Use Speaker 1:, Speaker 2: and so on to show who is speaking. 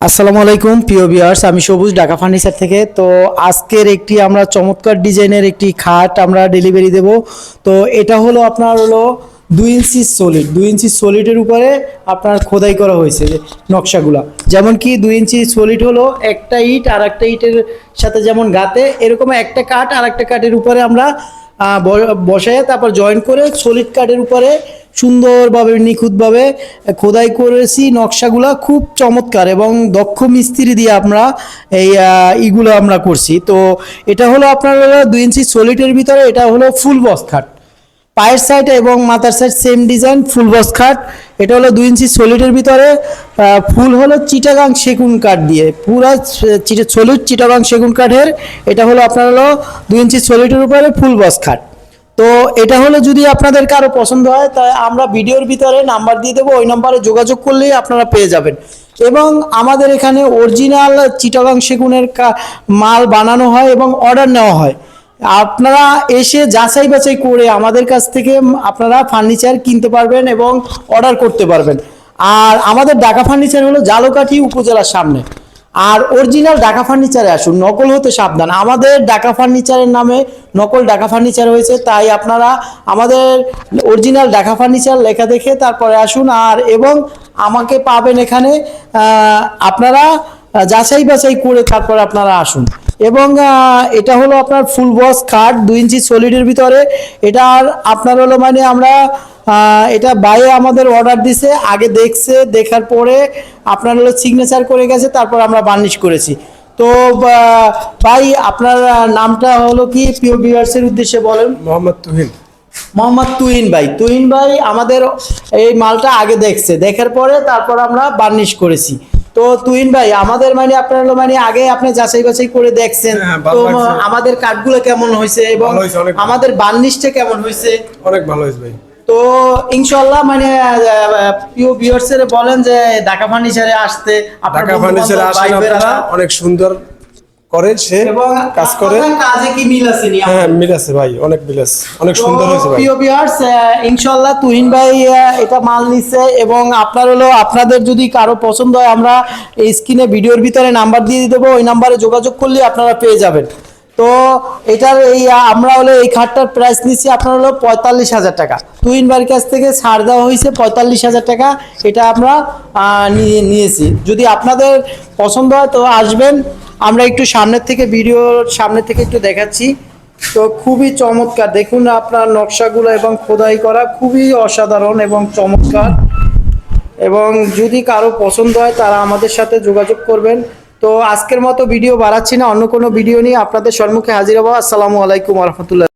Speaker 1: আসসালামু আলাইকুম প্রিয় ভিউয়ার্স আমি সবুজ ঢাকা ফার্নিচার থেকে। তো আজকের একটি আমরা চমৎকার ডিজাইনের একটি খাট আমরা ডেলিভারি দেব। তো এটা হলো আপনার হলো দুই ইঞ্চি সলিড দুই ইঞ্চি সলিডের উপরে আপনার খোদাই করা হয়েছে নকশাগুলা। যেমন কি দুই ইঞ্চি সলিড হলো একটা ইট আর একটা ইটের সাথে যেমন গাতে এরকম একটা কাঠ আর একটা কাঠের উপরে আমরা আহ, ব- বসায় তারপর জয়েন করে সলিড কাঠের উপরে সুন্দরভাবে, নিখুঁতভাবে খোদাই করেছি নকশাগুলা খুব চমৎকার এবং দক্ষ মিস্ত্রি দিয়ে আমরা এই ইগুলো আমরা করছি। তো এটা হলো আপনার দুই ইঞ্চি সলিডের ভিতরে, এটা হলো ফুল বস খাট। পায়ের সাইড এবং মাথার সাইড সেম ডিজাইন ফুল বস খাট। এটা হলো দুই ইঞ্চি সলিডের ভিতরে ফুল হলো চিটাগাং সেগুন কাঠ দিয়ে। পুরা সলিড চিটাগাং সেগুন কাঠের, এটা হলো আপনার হলো দুই ইঞ্চি সলিডের উপরে ফুল বস খাট। তো এটা হলো যদি আপনাদের কারও পছন্দ হয় তাই আমরা ভিডিওর ভিতরে নাম্বার দিয়ে দেবো, ওই নাম্বারে যোগাযোগ করলেই আপনারা পেয়ে যাবেন। এবং আমাদের এখানে অরিজিনাল চিটাগাং সেগুনের মাল বানানো হয় এবং অর্ডার নেওয়া হয়। আপনারা এসে যাচাই বাছাই করে আমাদের কাছ থেকে আপনারা ফার্নিচার কিনতে পারবেন এবং অর্ডার করতে পারবেন। আর আমাদের ঢাকা ফার্নিচার হলো জালকাঠি উপজেলার সামনে। আর অরিজিনাল ঢাকা ফার্নিচারে আসুন, নকল হতে সাবধান। আমাদের ঢাকা ফার্নিচারের নামে নকল ঢাকা ফার্নিচার হয়েছে, তাই আপনারা আমাদের অরিজিনাল ঢাকা ফার্নিচার লেখা দেখে তারপরে আসুন। আর এবং আমাকে পাবেন এখানে আপনারা যাচাই বাছাই করে তারপরে আপনারা আসুন। এবং এটা হলো আপনার ফুল বস খাট দুই ইঞ্চি সলিডের ভিতরে। এটা আর আপনার হলো মানে আমরা এটা বাইরে আমাদের অর্ডার দিছে আগে দেখছে দেখার পরে আপনার হলো সিগনেচার করে গেছে তারপর আমরা বার্নিশ করেছি। তো ভাই আপনার নামটা হলো কি? প্রিয় ভিউয়ার্সের উদ্দেশ্যে বলেন।
Speaker 2: মোহাম্মদ তুহিন।
Speaker 1: মোহাম্মদ তুহিন ভাই। তুহিন ভাই আমাদের এই মালটা আগে দেখছে দেখার পরে তারপর আমরা বার্নিশ করেছি। তো তুহিন ভাই আমাদের মানে আপনার হলো মানে আগে আপনি যাচাই বাছাই করে দেখছেন।
Speaker 2: হ্যাঁ,
Speaker 1: তো আমাদের কাঠগুলো কেমন হয়েছে এবং। আমাদের বার্নিশটা কেমন হয়েছে?
Speaker 2: অনেক ভালো হয়েছে ভাই।
Speaker 1: তো ইনশাল্লাহ মানে প্রিয় ভিউয়ার্সের বলেন যে ঢাকা ফার্নিচারে আসতে
Speaker 2: ঢাকা ফার্নিচারে আসেন আপনারা অনেক সুন্দর করে সে কাজ করে।
Speaker 1: কাজে কি মিল আছে
Speaker 2: হ্যাঁ মিল আছে ভাই অনেক মিল আছে অনেক সুন্দর হয়েছে ভাই।
Speaker 1: প্রিয় ভিউয়ার্স ইনশাআল্লাহ তুহিন ভাই এটা মাল নিচ্ছে এবং আপনার হলো আপনাদের যদি কারও পছন্দ হয় আমরা এই স্ক্রিনে ভিডিওর ভিতরে নাম্বার দিয়ে দেবো ওই নাম্বারে যোগাযোগ করলে আপনারা পেয়ে যাবেন। তো এটার এই আমরা হলো এই খাটটার প্রাইস নিচ্ছি আপনার হলো পঁয়তাল্লিশ হাজার টাকা। তুহিন ভাইয়ের কাছ থেকে ছাড় দেওয়া হয়েছে পঁয়তাল্লিশ হাজার টাকা, এটা আমরা নিয়ে, নিয়েছি। যদি আপনাদের পছন্দ হয় তো আসবেন, আমরা একটু সামনের থেকে ভিডিওর সামনে থেকে একটু দেখাচ্ছি। তো খুবই চমৎকার, দেখুন আপনার নকশাগুলো এবং খোদাই করা খুবই অসাধারণ এবং চমৎকার। এবং যদি কারও পছন্দ হয় তারা আমাদের সাথে যোগাযোগ করবেন। তো আজকের মতো ভিডিও বাড়াচ্ছি না, অন্য কোনো ভিডিও নিয়ে আপনাদের সম্মুখে হাজির হব। আসসালামু আলাইকুম রহমতুল্লাহ।